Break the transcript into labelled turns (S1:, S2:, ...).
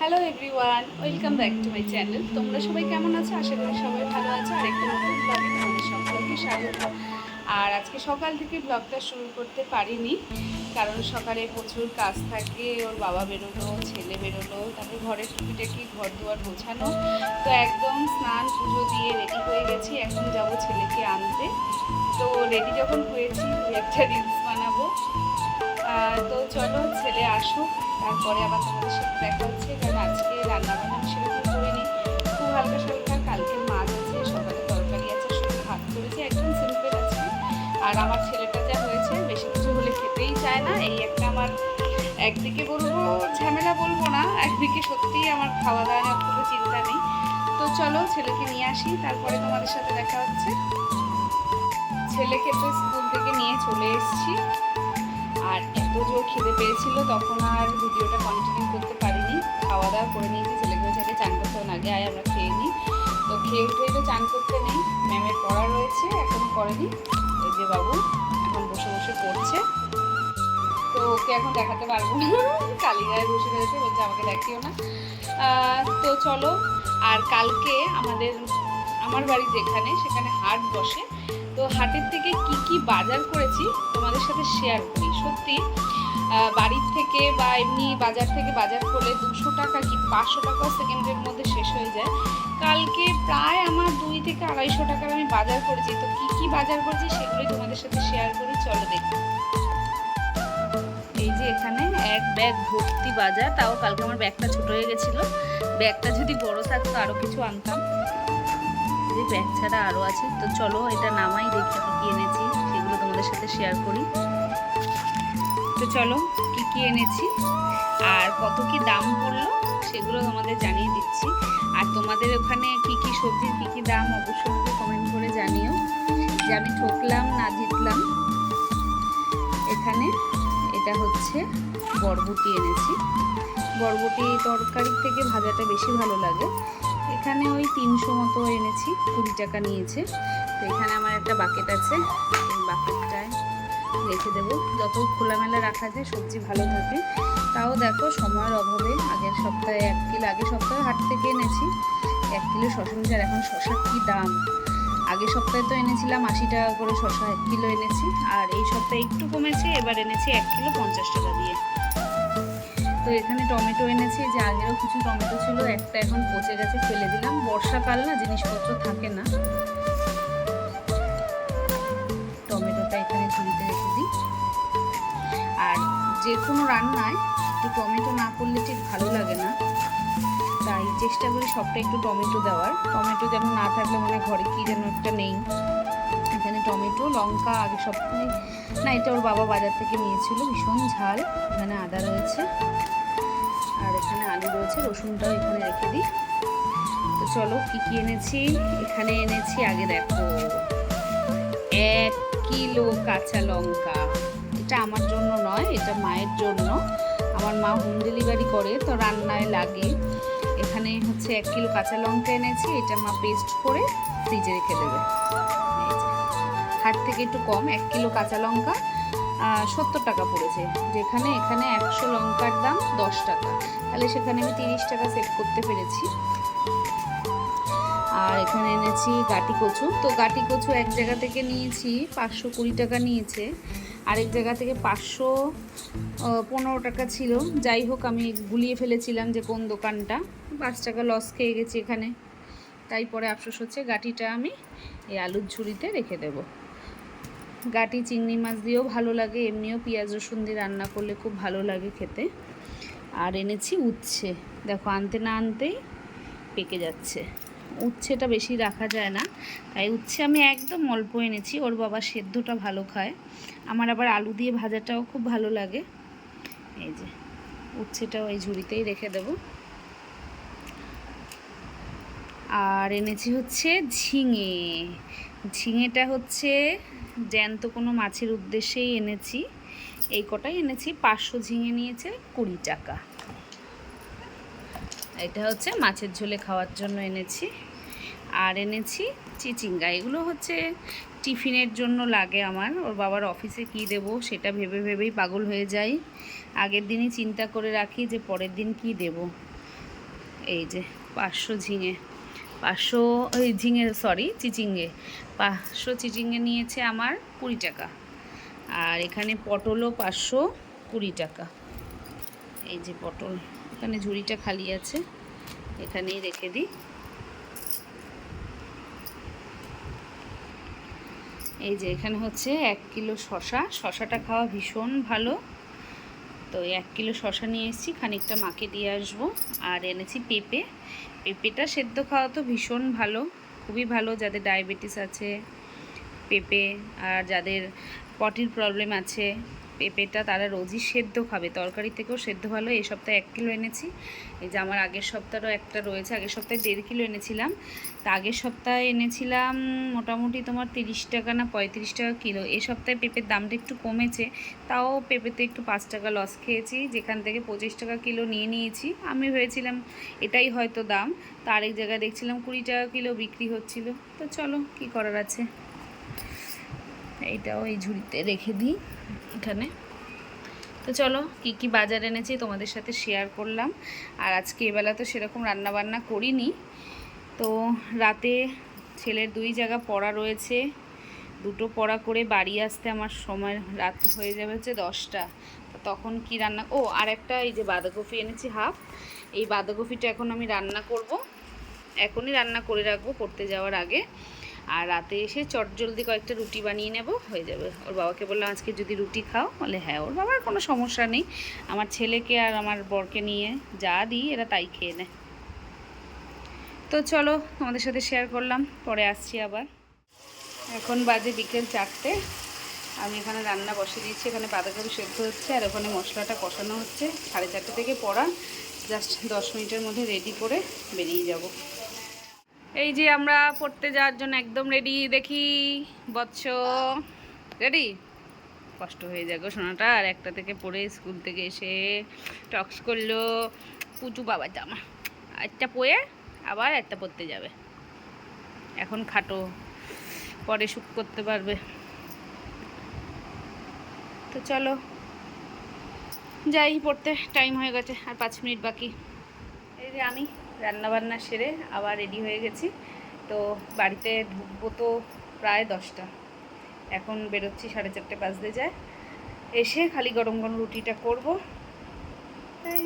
S1: Hello everyone welcome back to my channel তোমরা সবাই কেমন আছো? আশা করি সবাই ভালো আছো। আর একটা নতুন ব্লগে তোমাদের সকলকে স্বাগত। আর আজকে সকাল থেকে ব্লগটা শুরু করতে পারিনি, কারণ সকালে প্রচুর কাজ থাকে, ওর বাবা বেরোলো, ছেলে বেরোলো, তারপরে ঘরের টুকিটাকি ঘর দুয়ার গোছানো? তো একদম স্নান, পুজো দিয়ে রেডি হয়ে গেছি, এখন যাব ছেলেকে আনতে। তো রেডি যখন হয়েছি একটা রিলস বানাবো। তো চলো ছেলে আসুক, তারপরে আবার তোমাদের সাথে দেখা হচ্ছে। কারণ আজকে রান্না বান্না আমি সেরকম করিনি। খুব হালকা সালকা, কালকে মাছ আছে, সকালে তরকারি আছে, শুধু ভাত করেছি, একদম সিম্পল আছে। আর আমার ছেলেটা যা হয়েছে, বেশি কিছু হলে খেতেই চায় না। এই একটা আমার একদিকে বলব, ঝামেলা বলব না, একদিকে সত্যিই আমার খাওয়া দাওয়া নিয়ে কোনো চিন্তা নেই। তো চলো ছেলেকে নিয়ে আসি, তারপরে তোমাদের সাথে দেখা হচ্ছে। ছেলেকে তো স্কুল থেকে নিয়ে চলে এসেছি। আর জোর খিদে পেয়েছিল তখন আর ভিডিওটা কন্টিনিউ করতে পারিনি। খাওয়া দাওয়া করে নিয়েছি ছেলেকে আগে চান করতে আগে আয়, আমরা খেয়ে নিই। তো খেয়ে উঠে তো চান করতে নেই। ম্যামের পড়া রয়েছে এখনও করেনি। ওই যে বাবু এখন বসে বসে পড়ছে। তো ওকে এখন দেখাতে পারব না। কালীগায় বসে রয়েছে, বলছে আমাকে দেখিও না। তো চলো, আর কালকে আমাদের, আমার বাড়ি যেখানে, সেখানে হাট বসে। তো হাটের থেকে কি কি বাজার করেছি, তোমাদের সাথে শেয়ার করি। সত্যি বাড়ির থেকে বা এমনি বাজার থেকে বাজার করলে দুশো টাকা কি পাঁচশো টাকা সেকেন্ডের মধ্যে শেষ হয়ে যায়। কালকে প্রায় আমার দুই থেকে আড়াইশো টাকার আমি বাজার করেছি। তো কি কি বাজার করেছি সেগুলোই তোমাদের সাথে শেয়ার করি। চলো দেখি। এই যে এখানে এক ব্যাগ ভর্তি বাজার। তাও কালকে আমার ব্যাগটা ছোট হয়ে গেছিল। ব্যাগটা যদি বড় থাকতো আরও কিছু আনতাম। ব্যাগ ছাড়া আরও আছে। তো চলো এটা নামাই, দেখি কি এনেছি। সেগুলো তোমাদের সাথে শেয়ার করি। তো চলো, কি কি এনেছি? আর কত কি দাম পড়ল সেগুলো তোমাদের জানিয়ে দিচ্ছি। আর তোমাদের ওখানে কি কি সবজির, কি কি দাম অবশ্যই কমেন্ট করে জানিও। যে আমি ঠকলাম, না জিতলাম। এখানে এটা হচ্ছে বরবটি এনেছি। বরবটি তরকারির থেকে ভাজাটা বেশি ভালো লাগে। এখানে ওই তিনশো মতো এনেছি, কুড়ি টাকা নিয়েছে। তো এখানে আমার একটা বাকেট আছে। বাকেটটায় রেখে দেবো। যত খোলামেলা রাখা যায়, সবজি ভালো থাকে। তাও দেখো, সময়ের অভাবে আগের সপ্তাহে এক কিলো, আগের সপ্তাহে হাট থেকে এনেছি। এক কিলো শশা আর এখন শশার কী দাম? আগের সপ্তাহে তো এনেছিলাম আশি টাকা করে শশা এক কিলো এনেছি। আর এই সপ্তাহে একটু কমেছে, এবার এনেছি এক কিলো পঞ্চাশ টাকা দিয়ে। তো এখানে টমেটো এনেছি, যে আগেরও কিছু টমেটো ছিল, একটা এখন পচে গেছে, ফেলে দিলাম। বর্ষাকাল না, জিনিসপত্র থাকে না। টমেটোটা এখানে যে কোনো রান্নায় একটু টমেটো না করলে ঠিক ভালো লাগে না। তাই চেষ্টা করি সবটা একটু টমেটো দেওয়ার। টমেটো যেন না থাকলে মনে ঘরে কি যেন একটা নেই। এখানে টমেটো, লঙ্কা, আগে সব না, এটা ওর বাবা বাজার থেকে নিয়েছিল, ভীষণ ঝাল। এখানে আদা রয়েছে। আর এখানে আলু রয়েছে, রসুনটাও এখানে রেখে দিই। তো চলো কি কি এনেছি? এখানে এনেছি, আগে দেখো, এক কিলো কাঁচা লঙ্কা। এটা আমার জন্য নয়, এটা মায়ের জন্য। আমার মা হোম ডেলিভারি করে, তো রান্নায় লাগে। এখানে হচ্ছে এক কিলো কাঁচা লঙ্কা এনেছি, এটা মা পেস্ট করে ফ্রিজে রেখে দেবে। হাট থেকে একটু কম, এক কিলো কাঁচা লঙ্কা সত্তর টাকা পড়েছে। যেখানে এখানে একশো লঙ্কার দাম দশ টাকা। তাহলে সেখানে আমি তিরিশ টাকা সেভ করতে পেরেছি। আর এখানে এনেছি গাটি কচু। তো গাটি কচু এক জায়গা থেকে নিয়েছি, পাঁচশো কুড়ি টাকা নিয়েছে। আরেক জায়গা থেকে পাঁচশো পনেরো টাকা ছিল। যাই হোক, আমি গুলিয়ে ফেলেছিলাম যে কোন দোকানটা। পাঁচ টাকা লস খেয়ে গেছি এখানে। তাই পরে আফসোস হচ্ছে, গাটিটা আমি এই আলুর ঝুড়িতে রেখে দেবো। গাটি চিংড়ি মাছ দিয়েও ভালো লাগে, এমনিও পেঁয়াজ রসুন দিয়ে রান্না করলে খুব ভালো লাগে খেতে। আর এনেছি উচ্ছে। দেখো, আনতে না আনতেই পেকে যাচ্ছে। উচ্ছেটা বেশি রাখা যায় না। তাই উচ্ছে আমি একদম অল্প এনেছি, ওর বাবা সেদ্ধটা ভালো খায়। আমার আবার আলু দিয়ে ভাজাটাও খুব ভালো লাগে। এই যে, উচ্ছেটাও ওই ঝুড়িতেই রেখে দেব। আর এনেছি হচ্ছে ঝিঙে। ঝিঙেটা হচ্ছে জ্যান্ত কোনো মাছের উদ্দেশ্যেই এনেছি। এই কটাই এনেছি, পাঁচশো ঝিঙে নিয়েছে কুড়ি টাকা। এটা হচ্ছে মাছের ঝোলে খাওয়ার জন্য এনেছি। আর এনেছি চিচিঙ্গা। এগুলো হচ্ছে টিফিনের জন্য লাগে আমার। ওর বাবার অফিসে কি দেব সেটা ভেবে ভেবেই পাগল হয়ে যাই। আগের দিনই চিন্তা করে রাখি যে পরের দিন কি দেব। এই যে পাঁচশো ঝিঙে। পাঁচশো ওই ঝিঙে সরি চিচিঙ্গে। পাঁচশো চিচিঙ্গে নিয়েছে আমার কুড়ি টাকা। আর এখানে পটলও পাঁচশো কুড়ি টাকা। এই যে পটল। এখানে ঝুড়িটা খালি আছে, এখানেই রেখে দিই। এই যে এখানে হচ্ছে এক কিলো শশা শশাটা খাওয়া ভীষণ ভালো। তো এক কিলো শশা নিয়ে এসেছি, খানিকটা মাকে দিয়ে আসব। আর এনেছি পেঁপে। পেঁপেটা সেদ্ধ খাওয়া তো ভীষণ ভালো, খুবই ভালো, যাদের ডায়াবেটিস আছে, পেঁপে আর যাদের পটির প্রবলেম আছে পেঁপেটা তারা রোজই সেদ্ধ খাবে। তরকারি থেকেও সেদ্ধ ভালো। এই সপ্তাহে এক কিলো এনেছি। এই যে আমার আগের সপ্তাহেরও একটা রয়েছে। আগের সপ্তাহে দেড় কিলো এনেছিলাম। তা আগের সপ্তাহে এনেছিলাম মোটামুটি তোমার তিরিশ টাকা না পঁয়ত্রিশ টাকা কিলো। এই সপ্তাহে পেঁপের দামটা একটু কমেছে। তাও পেঁপেতে একটু পাঁচ টাকা লস খেয়েছি। যেখান থেকে পঁচিশ টাকা কিলো নিয়ে নিয়েছি। আমি ভেবেছিলাম এটাই হয়তো দাম। তা আরেক জায়গায় দেখছিলাম কুড়ি টাকা কিলো বিক্রি হচ্ছিল। তো চলো, কি করার আছে? এইটাও এই ঝুড়িতে রেখে দিই। এখানে। তো চলো কি কি বাজার এনেছি তোমাদের সাথে শেয়ার করলাম। আর আজকে এবেলা তো সেরকম রান্না বান্না করিনি। তো রাতে ছেলের দুই জায়গা পড়া রয়েছে। দুটো পড়া করে বাড়ি আসতে আমার সময় রাত হয়ে যাবে হচ্ছে দশটা। তখন কি রান্না, ও আর একটা এই যে বাঁধাকপি এনেছি হাফ। এই বাঁধাকপিটা এখন আমি রান্না করব। এখনই রান্না করে রাখব পড়তে যাওয়ার আগে। আর রাতে এসে চটজলদি কয়েকটা রুটি বানিয়ে নেব, হয়ে যাবে। ওর বাবাকে বললাম, আজকে যদি রুটি খাও? বলে হ্যাঁ ওর বাবার কোনো সমস্যা নেই। আমার ছেলেকে আর আমার বরকে নিয়ে যা দিই, এরা তাই খেয়ে নেয়। তো চলো, তোমাদের সাথে শেয়ার করলাম, পরে আসছি আবার। এখন বাজে বিকেল চারটে। আমি এখানে রান্না বসে দিয়েছি। এখানে বাঁধাকপি সেদ্ধ হচ্ছে আর ওখানে মশলাটা কষানো হচ্ছে। সাড়ে চারটে থেকে পড়া। জাস্ট দশ মিনিটের মধ্যে রেডি করে বেরিয়ে যাব। এই যে আমরা পড়তে যাওয়ার জন্য একদম রেডি দেখি, বৎস। রেডি কষ্ট হয়ে যাবে সোনাটা, আর একটা থেকে পড়ে স্কুল থেকে এসে টক্স করল পুচু বাবার জামা। একটা পয়ে আবার একটা পড়তে যাবে। এখন খাটো, পরে শুক করতে পারবে। তো চলো, যাই, পড়তে টাইম হয়ে গেছে, আর পাঁচ মিনিট বাকি। যে আমি রান্নাবান্না সেরে আবার রেডি হয়ে গেছি। তো বাড়িতে ঢুকবো তো প্রায় দশটা। এখন বেরোচ্ছি সাড়ে চারটে বাজতে যায়। এসে খালি গরম গরম রুটিটা করব। তাই